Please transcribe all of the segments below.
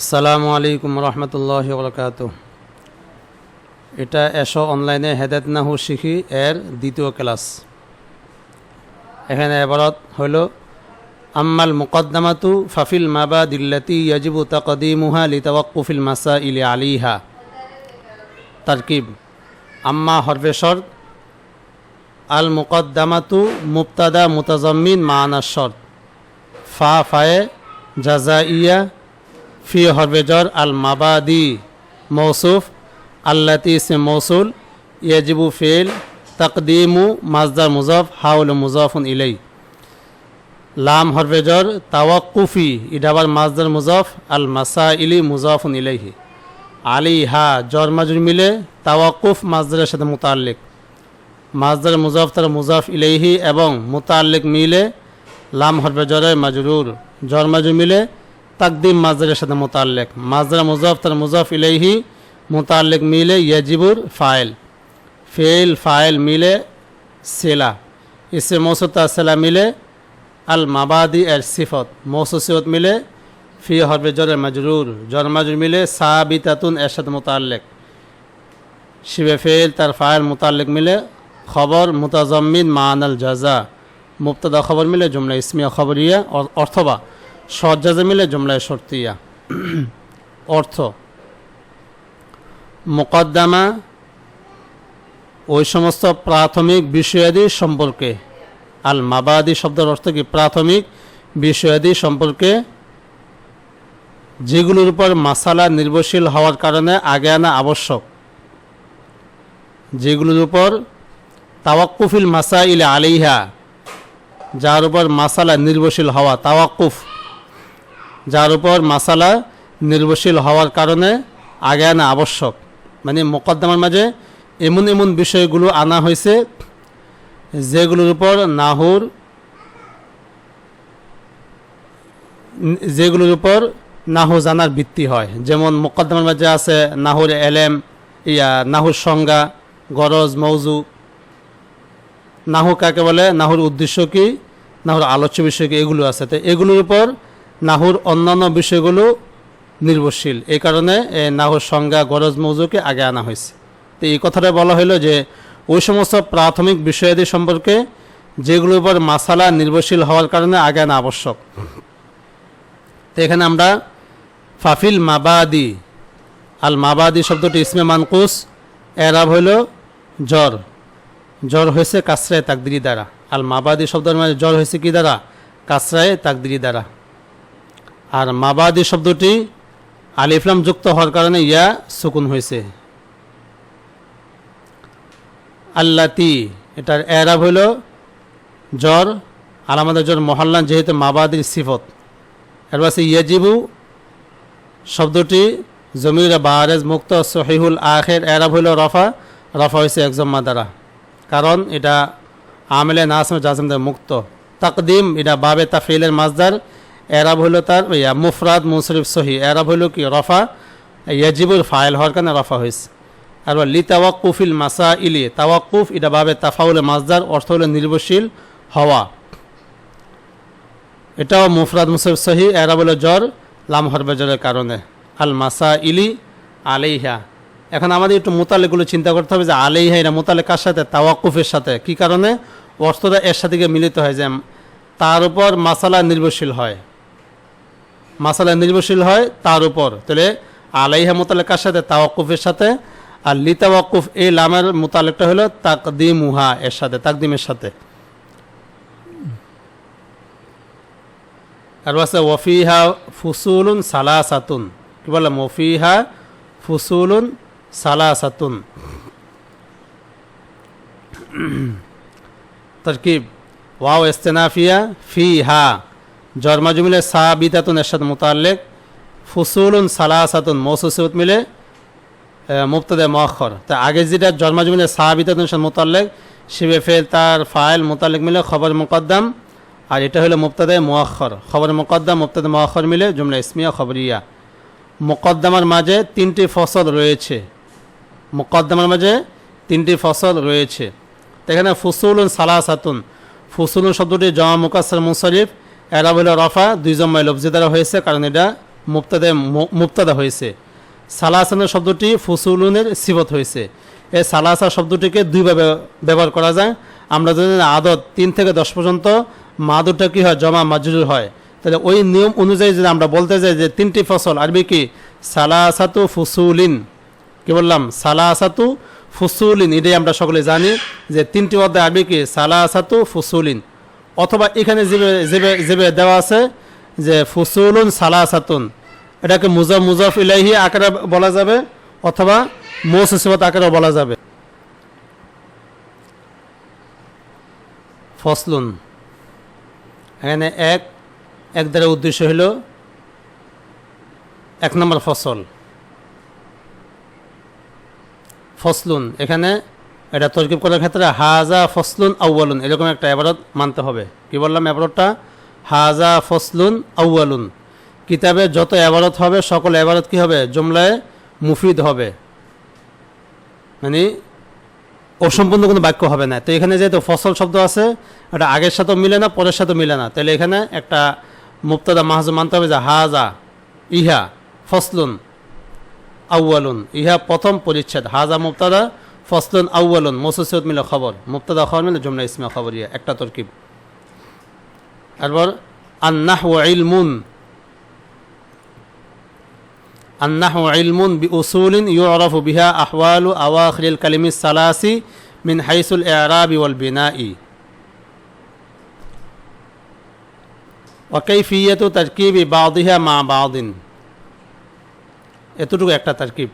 আসসালামু আলাইকুম রহমতুল্লাহ বরকাত। এটা এসো অনলাইনে হেদায়ত নাহু শিখি এর দ্বিতীয় ক্লাস। এখানে এবারত হইল আম্মাল মুকদ্দামাতু ফাফিল মাবা দিল্লাতি ইয়াজিবু তাকদিমুহা লিতাওয়াক্কুফিল মাসা ইলি আলিহা। তারকিব, আম্মা হরফেশর, আল মুকদ্দামাতু মুবতাদা মুতাজম্মিন মাআনা ফা, ফায়ে জাজা ফি হরবেজর আল মাবাদি মৌসুফ, আল্লাতি সে মৌসুল, ইয়াজিবু ফেল, তকদিমু মাজদার মুজফ, হাউল মুজফুন ইলাই লাম হরবেজর তাওয়াক্কুফি, ইডাবার মাজদার মুজফ আল মাসা ইলি মুজফুন ইলাইহি। আলি হা জর মাজুর মিলে তাওয়াক্কুফ মাজদারের সাথে মুতাল্লিক। মাজদার মুজফ তার মুজফ ইলাইহি এবং মুতাল্লিক মিলে লাম হরবেজরের মাজরুর। জর মাজুর মিলে তাকদিম মাজদারের সাথে মোতাল্লেক। মাজদার মুজফ তার মুজফ ইলেহি মোতাল্লেক মিলে ইয়াজিবুর ফাইল। ফেল ফাইল মিলে সেলা। ইসে মৌসুতা সেলা মিলে আল মাবাদি এর সিফত। মৌসুসিয়ত মিলে ফি হরবে জরের মাজরুর। জর মাজুর মিলে সাবিতাতুন এর সাথে মোতাল্লেক। শিবে ফেল তার ফাইল মোতাল্লেক মিলে খবর মুতাজম্মিন মানাল জাজা মুক্তদা খবর মিলে জুমলা ইসমিয়া অ- অথবা সজ্জাজে মিলে জুমলায় শর্তিয়া অর্থ, মোকদ্দামা ওই সমস্ত প্রাথমিক বিষয়াদি সম্পর্কে, আল মাবাদি শব্দের অর্থ কি? প্রাথমিক বিষয়াদি সম্পর্কে যেগুলোর উপর মাসালা নির্ভরশীল হওয়ার কারণে আগে আনা আবশ্যক। যেগুলোর উপর তাওয়াক্কুফিল মাসা ইলে আলিহা যার উপর মাসালা নির্ভরশীল হওয়া তাওয়াক্কুফ। যার উপর মাসালা নির্ভরশীল হওয়ার কারণে আগে আনা আবশ্যক। মানে মোকদ্দমার মাঝে এমন এমন বিষয়গুলো আনা হয়েছে যেগুলোর উপর নাহুর যেগুলোর উপর নাহু জানার ভিত্তি হয়। যেমন মোকদ্দমার মাঝে আছে নাহুর এলেম, ইয়া, নাহুর সংজ্ঞা, গরজ, মৌজু। নাহু কাকে বলে? নাহুর উদ্দেশ্য কি? নাহুর আলোচ্য বিষয় কি? এগুলো আছে। তো এগুলোর উপর নাহুর অন্যান্য বিষয়গুলো নির্ভরশীল। এই কারণে নাহুর সংজ্ঞা গরজ মৌজুকে আগে আনা হয়েছে। তো এই কথাটা বলা হলো যে, ওই সমস্ত প্রাথমিক বিষয়াদি সম্পর্কে যেগুলোর উপর মাসালা নির্ভরশীল হওয়ার কারণে আগে আনা আবশ্যক। তো এখানে আমরা ফাফিল মাবাদি, আল মাবাদি শব্দটি ইসমে মানকুস, এরাব হইল জ্বর। জ্বর হয়েছে কাসরায় তাকদিরি দ্বারা। আল মাবাদি শব্দের মানে জ্বর হয়েছে কি দ্বারা? কাসরায় তাকদিরি দ্বারা। আর মাবাদি শব্দটি আলিফলাম যুক্ত হওয়ার কারণে ইয়া সুকুন হয়েছে। আল্লাতি, এটার এরাব হইল জ্বর, আর আমাদের জ্বর মহল্লান যেহেতু মাবাদির সিফত। এর পাশে ইয়াজিবু, শব্দটি জমির বাহারেজ মুক্ত সহিহুল আখের এরাব হইল রফা রফা হয়েছে একজম্মা দ্বারা কারণ এটা আমেলে নাসম জাজমদের মুক্ত। তাকদিম, এটা বাবে তাফিলের মাজদার এরাব হইল তার, ইয়া, মুফরাদ মুসরিফ সহি এরাব হইল কি? রফা, ইয়াজিবুল ফাইল হওয়ার কারণে রফা হয়েছে। আর লি তাওয়াক্কুফিল মাসা ইলি তাওয়াক্কুফ, এটা বাবে তাফাউলে মাজদার অর্থ হলো নির্ভরশীল হওয়া। এটাও মুফরাদ মুসরিফ সহি এরাব হইল জ্বর, লাম হরবে জ্বরের কারণে। আল মাসা ইলি আলাইহা। এখন আমাদের একটু মোতালেগুলো চিন্তা করতে হবে যে আলাইহা এটা মোতালে কার সাথে? তাওয়াক্কুফের সাথে। কি কারণে? অর্থটা এর সাথে মিলিত হয় যে তার উপর মাসালা নির্ভরশীল হয়। মাসালা নির্ভরশীল হয় তার উপর। তাহলে আলাইহা মোতালে কার সাথে তাওয়াকুফের সাথে, আর লি তাওয়াক্কুফ এই লামের মোতালেকটা হলো তাকদিমুহা এর সাথে, তাকদিমের সাথে। আর আছে ওয়ফিহা ফুসুলুন সালাসাতুন। কি বলে মফিহা ফুসুলুন সালাসাতুন। তরকিব, ওয়াও ইস্তেনাফিয়া ফি হা জর্মা জুমিলে সাবিতাতুন এর সাথে মোতাল্লেক, ফুসুলুন সালাসাতুন মৌসুসিবত মিলে মুক্তদে মখর তা আগে যেটা জন্মা জমিলে সাহাবিতাতুন সাথে মোতাল্লেক শিবে ফেল তার ফাইল মোতাল্লেক মিলে খবর মুকদ্দাম, আর এটা হলো মুক্তাদে মোয়াক্ষর খবর মুকদ্দাম মুক্তাদে মোয়াক্ষর মিলে জুমলা ইসমিয়া খবরিয়া। মুকদ্দামার মাঝে তিনটি ফসল রয়েছে। মুকদ্দামার মাঝে তিনটি ফসল রয়েছে। এখানে ফুসুলুন সালাসাতুন। ফুসুলুন শব্দটি জমা মুকাসর মুসরিফ হলো রফা দুই জম্মায় লফজি দ্বারা হয়েছে, কারণ এটা মুক্তাদে মুক্তাদা হয়েছে। সালাসানের শব্দটি ফুসুলুনের সিবত হয়েছে। এই সালাসা শব্দটিকে দুইভাবে ব্যবহার করা যায়। আমরা যদি আদত তিন থেকে দশ পর্যন্ত মাদুরটা কী হয়, জমা মাজরুর হয়, তাহলে ওই নিয়ম অনুযায়ী যদি আমরা বলতে যাই যে তিনটি ফসল, আরবি কি? সালাসাতু ফুসুলিন। কি বললাম? সালাসাতু ফুসুলিন। এটাই আমরা সকলে জানি যে তিনটি অধ্যায় আরবি কি? সালাসাতু ফুসুলিন। অথবা এখানে যে যেভাবে যেভাবে দেওয়া আছে যে ফুসুলুন সালাসাতুন। এটাকে মুজাফ মুজাফ ইলাহি আকারে বলা যাবে অথবা মৌসিবত আকারে বলা যাবে। ফসলুন। এখানে এক এক দ্বারা উদ্দেশ্য হলো এক নম্বর ফসল। ফসলুন। এখানে এটা তরকিব করার ক্ষেত্রে হাজা ফসলুন আউ্বালুন এরকম একটা এবারত মানতে হবে। কি বললাম এবারতটা? হাজা ফসলুন আউ্বালুন কিতাবে যত এবারত হবে, সকল এবারত কি হবে? জুমলায় মুফিদ হবে। মানে অসম্পূর্ণ কোনো বাক্য হবে না। তো এখানে যেহেতু ফসল শব্দ আছে, এটা আগের সাথেও মিলে না, পরের সাথেও মিলে না। তাহলে এখানে একটা মুক্তাদা মাহাজ মানতে হবে যে হাজা, ইহা, ফসলুন আউ্বালুন ইহা প্রথম পরিচ্ছেদ। হাজা মুক্তাদা ফসলুন আউ্বালুন মোসুসিয়ত মিলে খবর মুক্তাদা খবর মিলে জুমলা ইসমা খবর ইয়া একটা তরকিব তারপর আন্নাহ ইলমুন النحو علم بأصول يعرف بها أحوال أواخر الكلم الثلاث من حيث الإعراب والبناء وكيفية تركيب بعضها مع بعض এতটুকু একটা তারকিব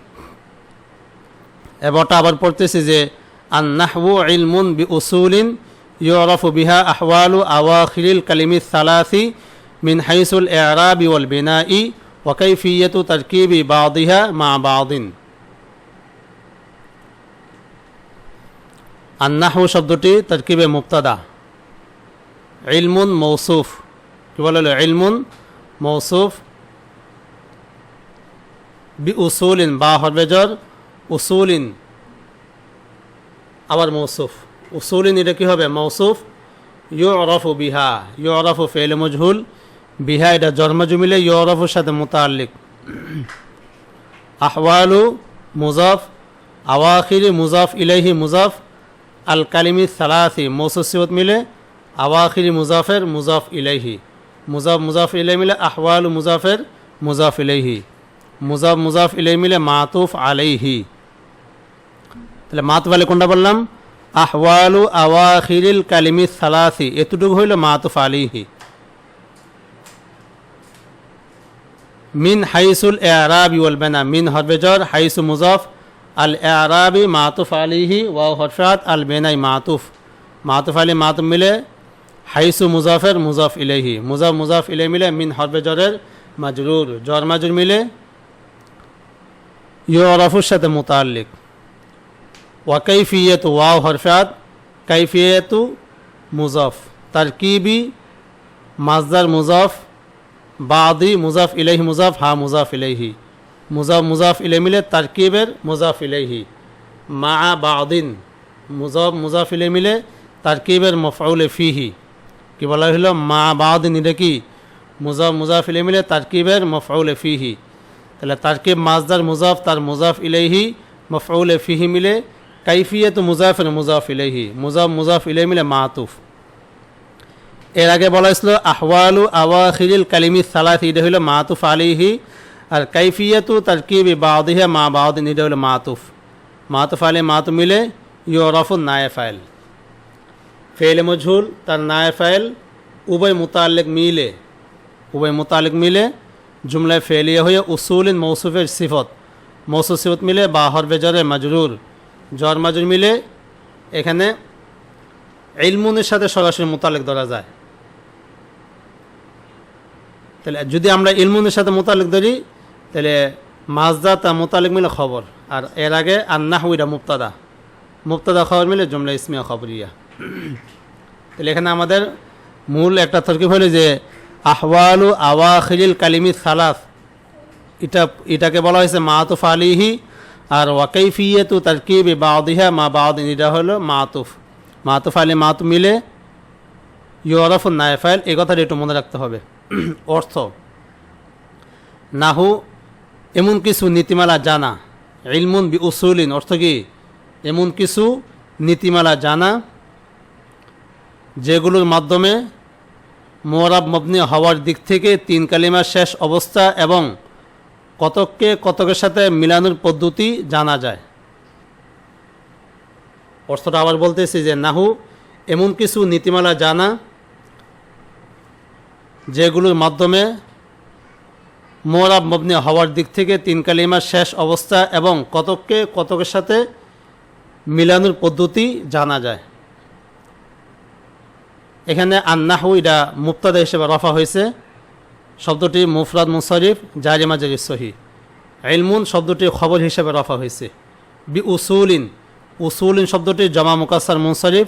এবারটা আবার পড়তেছি যে আন্নাহু ইলমুন বি উসুলিন ইউরফু বিহা আহওয়ালু আওয়াখিল কালিমি সালাসি মিন হাইসুল এরাবি ওয়াল বিনাই ওয়াকাইফিয়তু তারকিবি বাদিহা মা বাদিন। আন্নাহু শব্দটি তারকিবে মুক্তাদা ইলমুন মৌসুফ। কী বলা হলো? ইলমুন মৌসুফ বি উসুলিন বা হরবেজর উসুলিন, আবার মৌসুফ। উসুলিন এটা কি হবে? মৌসুফ ইউ অরফু বিহা। ইউ অরফু ফেল মজহুল, বিহা এটা জন্মজুমিলে ইউরফের সাথে মোতাল্লিক আহওয়ালু মুজাফ, আওয়াখিরি মুজাফ ইলাইহি মুজাফ আল কালিমি সালাসি মৌসুসিবত মিলে আওয়াখিরি মুজাফের মুজাফ ইলাইহি। মুজাফ মুজাফ ইলাই মিলে আহওয়ালু মুজাফের মুজাফ ইলাইহি। মুজাফ মুজাফ ইলাই মিলে মাতুফ আলাইহি। তাহলে মাতুফ আলী কোনটা বললাম? আহওয়ালু আওয়াখিরিল কালিমি সালাসি। এতটুকু হইল মাতুফ আলিহি মিন হাইসুল এরাবি ওয়াল বেনা। মিন হরবেজর হাইসু মুজফ। আল এ এরাবি মাতুফ আলিহি ওয়া হরফাত আল বেনাই মাতুফ। মাতুফ আলী মাতুফ মিলে হাইসু মুজাফের মুজাফ ইলেহি মুজাফ মুজাফ ইলে মিলে মিন হরবেজরের মাজরুর। জর মাজুর মিলে ইউরফুর সাথে মুতাল্লিক। ওয়া কৈফিয়ত ওয়াও হরফাত কৈফিয়তু মুজফ। তারকিবি মাজদার মুজফ, বাদি মুজাফ ইলাইহি মুজাফ, হা মুজাফ ইলাইহি। মুজাফ মুজাফ ইলাই মিলে তারকিবের মুজাফ ইলাইহি। মা বাদিন মুজাফ মুজাফ ইলাই মিলে তারকিবের মফাউলে ফিহি। কি বলা হলো মা বাদিন এটা কি? মুজাফ মুজাফ ইলাই মিলে তারকিবের মফাউলে ফিহি। তাহলে তারকিব, মাজদার, মুজাফ, তার মুজাফ ইলাইহি মফাউলে ফিহি মিলে কাইফিয়ত মুজাফের মুজাফ ইলাইহি, মুজাফ মুজাফ ইলাই মিলে মাতুফ। এর আগে বলা হয়েছিল, আহওয়ালু আওয়াখিরিল কালিমি সালাত, এটা হইল মাতুফ আলিহি আর কাইফিয়াতু তারকিবি বাউদিহে মা বাউদিন এটা হলো মাতুফ। মাতুফ আলী মাতু মিলে ইউরফুল নায়ে ফাইল ফেল মজহুল, তার নায়ে ফাইল উভয় মুতাল্লিক মিলে উভয় মুতাল্লিক মিলে জুমলায় ফেলিয়া হয়ে উসুলিন মৌসুফের সিফত। মৌসুফ সিফত মিলে বা হরবে জরে মাজরুর। জর মাজুর মিলে এখানে ইলমুনের সাথে সরাসরি মোতালেক ধরা যায়। তাহলে যদি আমরা ইলমুনের সাথে মোতালেক ধরি, তাহলে মাজদা তা মোতালেক মিলে খবর। আর এর আগে আন্না হুইরা মুক্তাদা মুক্তাদা খবর মিলে জুমলা ইসমিয়া খবরিয়া। তাহলে এখানে আমাদের মূল একটা তরকিব হলো যে আহওয়ালু আওয়াখিল কালিমি সালাস। এটা, এটাকে বলা হয়েছে মাতুফ আলিহি আর ওয়াকাইফিয়তু তারকিব বাউদিহা মা বাউদিন এটা হলো মাতুফ। মাতুফ আলী মাতু মিলে ইউরফুল নায়ফাইল এ কথাটা একটু মনে রাখতে হবে। অর্থ, নাহু এমন কিছু নীতিমালা জানা, ইলমুন বি উসুলিন অর্থ কি? এমন কিছু নীতিমালা জানা, যেগুলোর মাধ্যমে মোরাব মবনি হওয়ার দিক থেকে তিন কালিমার শেষ অবস্থা এবং কতককে কতকের সাথে মিলানোর পদ্ধতি জানা যায়। অর্থটা আবার বলতেছি যে নাহু, এমন কিছু নীতিমালা জানা যেগুলোর মাধ্যমে মোরাব মবনি হওয়ার দিক থেকে তিন কালিমার শেষ অবস্থা এবং কতককে কতকের সাথে মিলানোর পদ্ধতি জানা যায়। এখানে আন্নাহু এটা মুক্তাদা হিসেবে রফা হয়েছে। শব্দটি মুফরাদ মুসারিফ জারিমা জারি সহি। ইলমুন শব্দটি খবর হিসেবে রফা হয়েছে। বি উসুলিন উসুলিন শব্দটি জমা মুকাসার মুনসারিফ,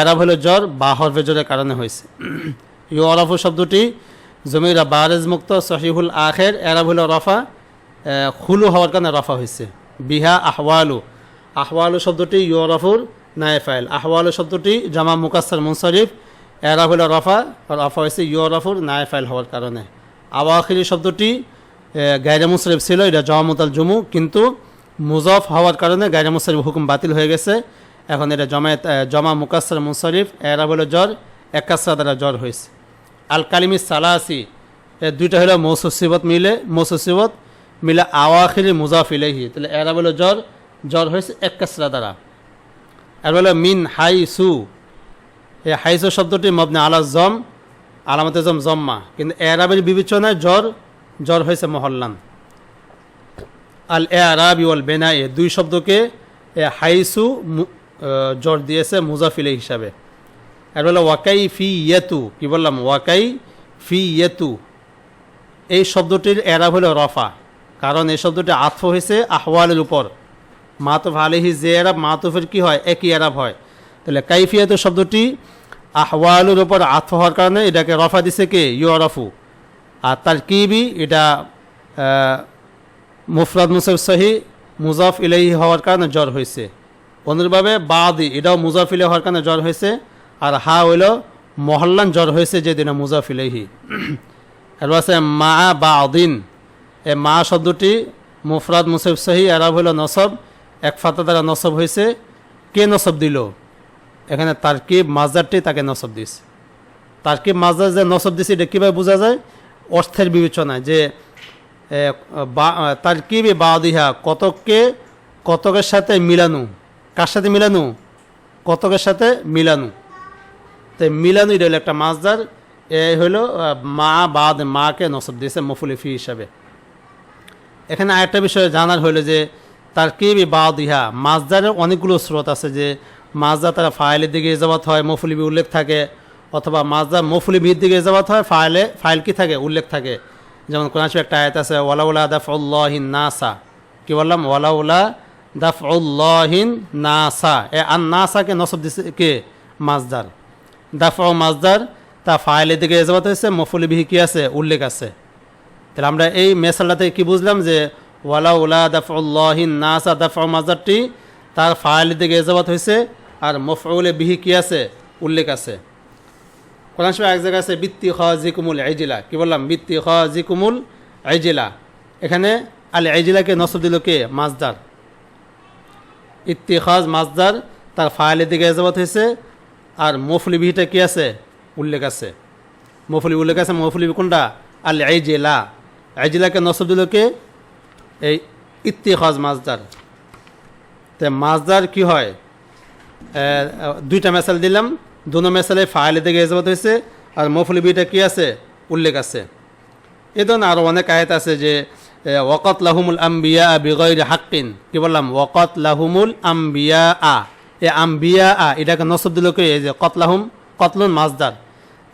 এরাব হলো জ্বর, বা হরফে জোরের কারণে হয়েছে। ইউ অরফু শব্দটি জমিরা বারেজ মুক্ত, সহিহুল আখের, এরাব হলো রফা খুলু হওয়ার কারণে রফা হয়েছে। বিহা আহওয়ালু আহওয়ালু শব্দটি ইউ ইউরফুর নায়ফাইল আহওয়ালু শব্দটি জামা মুকাসার মুনসারিফ, এরাব হলো রফা রফা হয়েছে ইউ ইউরফুর নায়ফাইল হওয়ার কারণে। আওয়াখিরি শব্দটি গায়রা মুসরিফ ছিল, এটা জমামুতাল জুমু, কিন্তু মুজফ হওয়ার কারণে গায়রা মুসরিফ হুকুম বাতিল হয়ে গেছে। এখন এটা জমায়েত জমা মুকাসার মুনসারিফ এরাব হলো জ্বর একাসরা দ্বারা জ্বর হয়েছে। আল কালিমি সালাসি দুইটা হলো মৌসুসিবত মিলে মৌসুসিবত মিলে আওয়াখিরি মুজাফ ইলাইহি। তাহলে এরা বলো জ্বর জ্বর হয়েছে এক কাসরা দ্বারা। আর বলে মিন হাই সু এই হাইসু শব্দটি মবনে আলা জম আলামতে জম জম্মা। কিন্তু এরাবের বিবেচনায় জ্বর জ্বর হয়েছে মহল্লান। আল এ আরাবি ওয়াল এ দুই শব্দকে এ হাইসু জ্বর দিয়েছে মুজাফিলে হিসাবে। আর বলে ওয়াকাই ফি ইয়েতু, কি বললাম? ওয়াকাই ফি ইয়েতু। এই শব্দটির এরাব হলো রফা। কারণ এই শব্দটি আতফ হয়েছে আহওয়ালের উপর। মাতুফ আলিহি যে এরাব, মাতুফের কি হয়? একই এরাব হয়। তাহলে কাইফিয়াতু শব্দটি আহওয়ালের উপর আতফ হওয়ার কারণে এটাকে রফা দিছে কে? ইউরফু। আর তার কিবি এটা মুফরাদ মুসেফ সহি মুজাফ ইলাহি হওয়ার কারণে জ্বর হয়েছে। অনুরূপভাবে বাদি, এটাও মুজাফ ইলাহি হওয়ার কারণে জ্বর হয়েছে। আর হা হইল মহল্লান জ্বর হয়েছে যেদিন মুজাফ ইলাহি আর আছে মা বা অদিন এ মা শব্দটি মুফরাদ মুসেফ সহি আরব হইল নসব, এক ফাতা দ্বারা নসব হয়েছে। কে নসব দিল? এখানে তারকিব মাজারটি তাকে নসব দিছে তারকিব মাজার যে নসব দিছে এটা কীভাবে বোঝা যায়? অর্থের বিবেচনায় যে তারকিবে বাদিহা কতককে, কতকের সাথে মিলানো? কার সাথে মিলানো? কতকের সাথে মিলানু? তো মিলানু এটা হলো একটা মাছদার এ হলো মা বাদ মাকে নসব দিয়েছে মফুলিফি হিসাবে। এখানে আরেকটা বিষয় জানার হলো যে তার কি বাদ ইহা মাছদারের অনেকগুলো স্রোত আছে যে মাছদার তারা ফাইলের দিকে ইজাবাত হয় মফুলিবি উল্লেখ থাকে, অথবা মাছদার মফুলিবির দিকে ইজাবাত হয়, ফাইলে, ফাইল কি থাকে? উল্লেখ থাকে। যেমন কোন একটা আয়াত আছে, ওয়ালাউলা দাফউল্লাহিন নাসা। কি বললাম? ওয়ালাউলা দাফউল্লাহিন নাসা। এ আন নাসাকে নসব দিছে, কে? মাছদার দাফ মাছদার তা ফাইলের দিকে ইজাবাত হয়েছে মফুলিবিহি কি আছে? উল্লেখ আছে। তাহলে আমরা এই মেসালাতে কি বুঝলাম যে ওয়ালা উলা দাফউল্লাহিন নাসা। দাফউ মাজারটি তার ফাইল দিকে এজাবাত হয়েছে আর মফউলে বিহি কি আছে? উল্লেখ আছে। কোরআন শরীফে এক জায়গায় আছে, বৃত্তি খ জিকুমুল আইজিলা। কি বললাম? বৃত্তি খ জিকুমুল আইজিলা। এখানে আল আইজিলাকে নসব দিল কে? মাজদার। ইত্তিখাজ মাজদার তার ফাইলের দিকে এজাবাত হয়েছে। আর মফলি বিহিটা কি আছে? উল্লেখ আছে। মফলি উল্লেখ আছে মফলি কোনটা? আল আইজিলা। আইজিলাকে নসব দিল কে? এই ইত্তিখাজ মাজদার। তে মাজদার কি হয়? দুইটা মেসাল দিলাম। দুনো মেসালে ফাইলে দিকে এজাবাত হয়েছে আর মফলি বিটা কি আছে? উল্লেখ আছে। এ ধরনের আরও অনেক আয়াত আছে যে এ, ওয়াকত লাহুমুল আম্বিয়া বিগৈর হাক্কিন। কি বললাম? ওয়াকত লাহুমুল আম্বিয়া। আ এ আম্বিয়া আ এটাকে নসব দিল কে? এই যে কতলাহুম কতলুন মাজদার।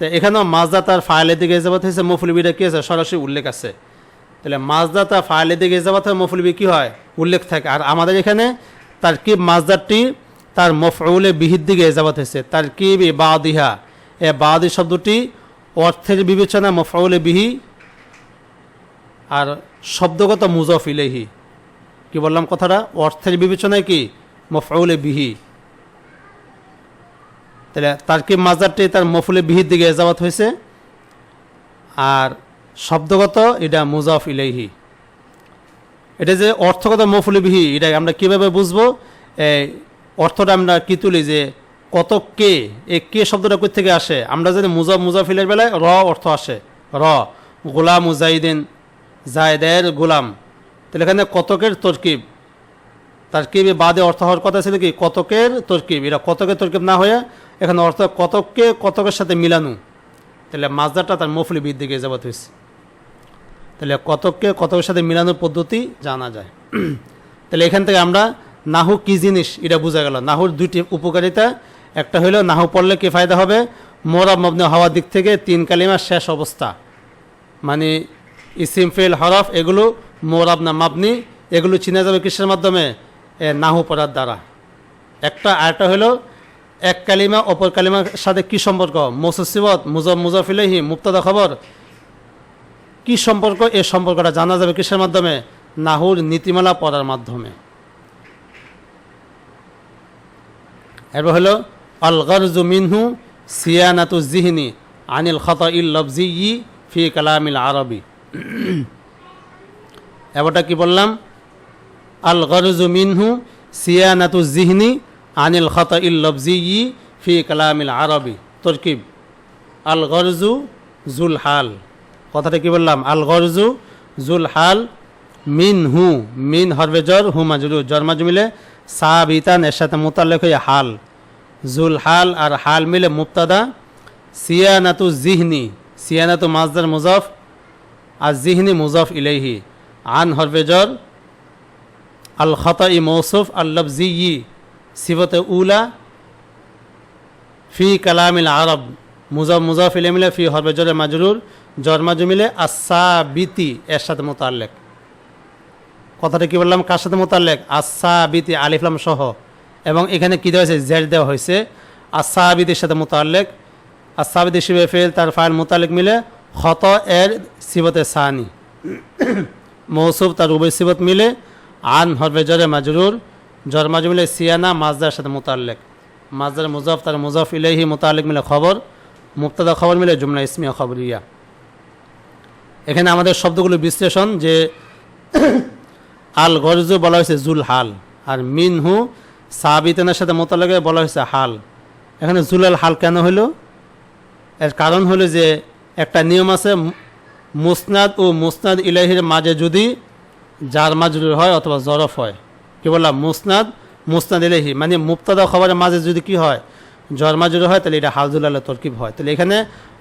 তো এখানেও মাজদা তার ফাইলের দিকে এজাবাত হয়েছে মফলি বিটা কি আছে? সরাসরি উল্লেখ আছে। তাহলে মাজদা তার ফাইলের দিকে এজাবাত হয় মফলবি কী হয়? উল্লেখ থাকে। আর আমাদের এখানে তার কি মাজদারটি তার মফউলে বিহির দিকে এজাবাত হয়েছে। তার কি বাদিহা? এ বাদি শব্দটি অর্থের বিবেচনা মফউলে বিহি আর শব্দগত মুজফ ইলেহি কি বললাম কথাটা? অর্থের বিবেচনায় কি? মফউলে বিহি। তাহলে তার কি মাজারটি তার মফুলে বিহির দিকে এজাবাত হয়েছে? আর শব্দগত এটা মুজাফ ইলেহি এটা যে অর্থগত মফুলিবিহি এটা আমরা কীভাবে বুঝব? অর্থটা আমরা কী তুলি যে কত কে, এই কে শব্দটা কোথা থেকে আসে? আমরা যদি মুজাফ মুজাফিলের বেলায় র অর্থ আসে। র, গোলাম উজাইদিন জায়দের গোলাম। তাহলে এখানে কতকের তরকিব? তারকিব বাদে অর্থ হওয়ার কথা ছিল কি? কতকের তরকিব? এটা কতকের তরকিব না হয়ে এখানে অর্থ কতককে, কতকের সাথে মিলানো। তাহলে মাজদারটা তার মফলি বৃদ্ধি গিয়ে যাবত হয়েছে। তাহলে কতককে, কতকের সাথে মিলানোর পদ্ধতি জানা যায়। তাহলে এখান থেকে আমরা নাহু কি জিনিস? এটা বোঝা গেল। নাহুর দুইটি উপকারিতা একটা হলো নাহু পড়লে কি ফায়দা হবে? মোরাব মবনে হওয়ার দিক থেকে তিন কালিমার শেষ অবস্থা। মানে ইসিম ফেল হরফ এগুলো মোরাব না মাবনি এগুলো চিনা যাবে কিসের মাধ্যমে? এ, নাহু পড়ার দ্বারা। একটা আরেকটা হলো এক কালিমা অপর কালিমার সাথে কি সম্পর্ক? মোসিবত মুজব মুজফিলেহি মুক্তাদা খবর। কি সম্পর্ক? এই সম্পর্কটা জানা যাবে কিসের মাধ্যমে? নাহুর নীতিমালা পড়ার মাধ্যমে। এরপর হলো আল গরজু মিনহু সিয়ানাতু জিহনি আনিল খত লফজি ই ফি কালামিল আরবি। এবারটা কি বললাম? আল গরজু মিনহু সিয়ানাতু জিহনি আনিল খত লফজি ই ফি কালামিল আরবি। তরকিব। আল গরজু জুল হাল কথাটা কি বললাম? আল গরজু জুল হাল মিন হু মিন হরবে জর হু মাজরু জর মাজমিলে সাবিতান এর সাথে মোতালেক হয়ে হাল। জুল হাল আর হাল মিলে মুক্তাদা সিয়ানাতু জিহনি, সিয়ানাতু মাজদার মুজফ, আর জিহনি মুজফ ইলেহি আন হরবে জর আল খতা ই মৌসুফ আল্লব জি ই সিবতে উলা, ফি কালামিল আরব। মুজফ মুজফ ইলে মিলে ফি হরবে জরে মাজরুর জন্মা জমিলে আসা বিতি এর সাথে মোতাল্লেক। কথাটা কি বললাম? কার সাথে মোতাল্লেক আসা বিতি আলিফলাম সহ। এবং এখানে কী দেওয়া হয়েছে? জেড দেওয়া হয়েছে। আসা বিতির সাথে মোতাল্লেক আসা বিতি শিবে ফেল, তার ফাইল, মোতালেক মিলে হত এর সিবতে সানি। মৌসুফ, তার উভয় সিবত মিলে আন হরবে জরে মাজরুর। জর মাজমিলে সিয়ানা, মাজদার সাথে মোতাল্লেক মাজদার মুজফ, তার মুজফ ইলেহি মোতালেক মিলে খবর। মুক্তাদা খবর মিলে জুমলা ইসমিয়া খবরিয়া। এখানে আমাদের শব্দগুলো বিশ্লেষণ যে আল গরজু বলা হয়েছে জুল হাল। আর মিনহু সাবিতেনের সাথে মোতালেকে বলা হয়েছে হাল। এখানে জুলাল হাল কেন হলো এর কারণ হলো যে একটা নিয়ম আছে, মুসনাদ ও মুসনাদ ইলাহির মাঝে যদি যার মাজরুর হয় অথবা জরফ হয়। কি বললাম? মুসনাদ মুসনাদ ইলাহি মানে মুক্তাদা খবরের মাঝে যদি কি হয় জর মাজরুর হয়, তাহলে এটা হাজুল আল্লাহ তরকিব হয়। তাহলে এখানে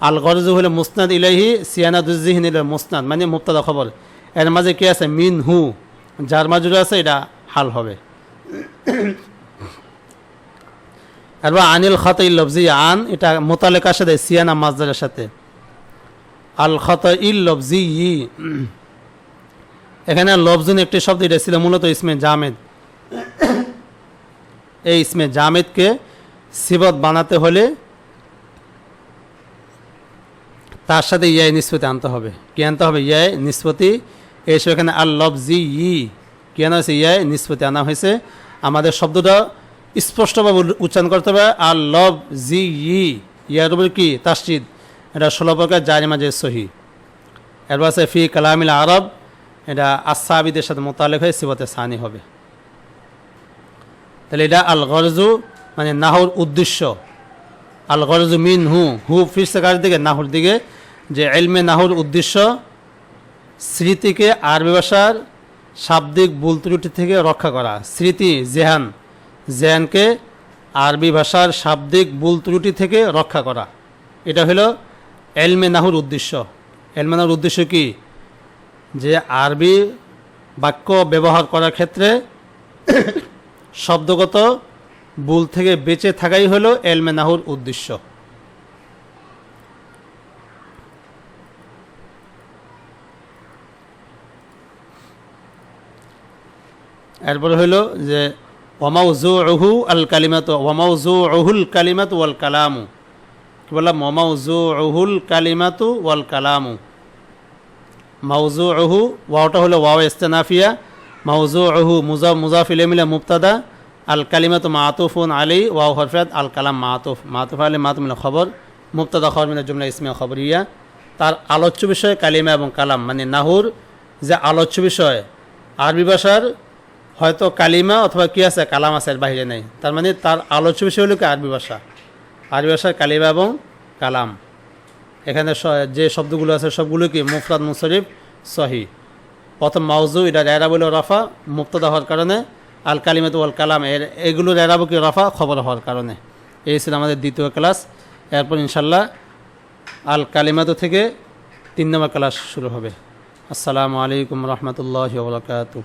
আল গরজু হলে মুসনাদ ইলাহি সিয়ানাদুজ্জিহিন মুসনাদ মানে মুক্তাদা খবর। এর মাঝে কি আছে? মিন হু যার মাজরুর আছে, এটা হাল হবে। এরপর আনিল খত ইল লফজি আন, এটা মোতালেকার সাথে, সিয়ানা মাজদারের সাথে। আল খত ইল লফজি ই। এখানে লফজুন একটি শব্দ, এটা ছিল মূলত ইসমে জামেদ। এই ইসমে জামেদকে সিবত বানাতে হলে তার সাথে ইয়াই নিষ্পত্তি আনতে হবে। কি আনতে হবে? ইয়াই নিষ্পত্তি এসব এখানে আল লফজি ই কি আনা হয়েছে? ইয়াই নিষ্পত্তি আনা হয়েছে। আমাদের শব্দটা স্পষ্টভাবে উচ্চারণ করতে হবে। আল লব জি ই। ইয়ার উপরে কি? তাসজিদ। এটা ষোলো প্রকার, জারি মাঝে সহি। এরপর আছে ফি কালামিল আরব। এটা আসাবিদের সাথে মোতালেক হয়ে সিবতে সানি হবে। তাহলে এটা আল গরজু মানে নাহর উদ্দেশ্য। আল গরজু মিন হু হু ফিরসেকার দিকে? নাহুর দিকে। যে এলমে নাহুর উদ্দেশ্য স্মৃতিকে আরবি ভাষার শাব্দিক ভুল ত্রুটি থেকে রক্ষা করা। স্মৃতি, জেহান। জেহানকে আরবি ভাষার শাব্দিক ভুল ত্রুটি থেকে রক্ষা করা। এটা হলো এলমে নাহুর উদ্দেশ্য। এলমে নাহুর উদ্দেশ্য কি? যে আরবি বাক্য ব্যবহার করার ক্ষেত্রে শব্দগত ভুল থেকে বেঁচে থাকাই হলো এলমে নাহুর উদ্দেশ্য। এরপরে হইল যে ওমাউজু অহু আল কালিমাত ওমাউজু অহুল কালিমাত ওয়াল কালামু কি বললাম? ওমাউজু অহুল কালিমাতু ওয়াল কালামু মাউজু অহু ওয়াওটা হলো ওয়াও ইস্তেনাফিয়া। মাউজু অহু মুজা, মুজাফ ইলেমিলা মুক্তাদা আল কালিমাতু মাতুফুন আলী ওয়াও হরফাত আল কালাম মাতুফ। মাতুফ আলী মাতুমিলা খবর মুক্তাদা খবর মিনা জুমলা ইসমিয়া খবরিয়া। তার আলোচ্য বিষয় কালিমা এবং কালাম মানে নাহুর যে আলোচ্য বিষয়, আরবি ভাষার হয়তো কালিমা অথবা কি আছে কালাম আছে এর বাইরে নেই। তার মানে তার আলোচ্য বিষয় হলো কি আরবি ভাষা। আরবি ভাষার কালিমা এবং কালাম। এখানে যে শব্দগুলো আছে সবগুলো কি মুফরাদ মুশরিফ সহি। প্রথম মাউজু, এটা রেরা বলে রাফা মুক্তদা হওয়ার কারণে। আল কালিমাত ওয়াল কালাম, এর এগুলো রেরাবো কি রাফা, খবর হওয়ার কারণে। এই ছিল আমাদের দ্বিতীয় ক্লাস। এরপর ইনশাল্লাহ আল কালিমাতো থেকে তিন নম্বর ক্লাস শুরু হবে। আসসালামু আলাইকুম রহমতুল্লাহ বরকাতু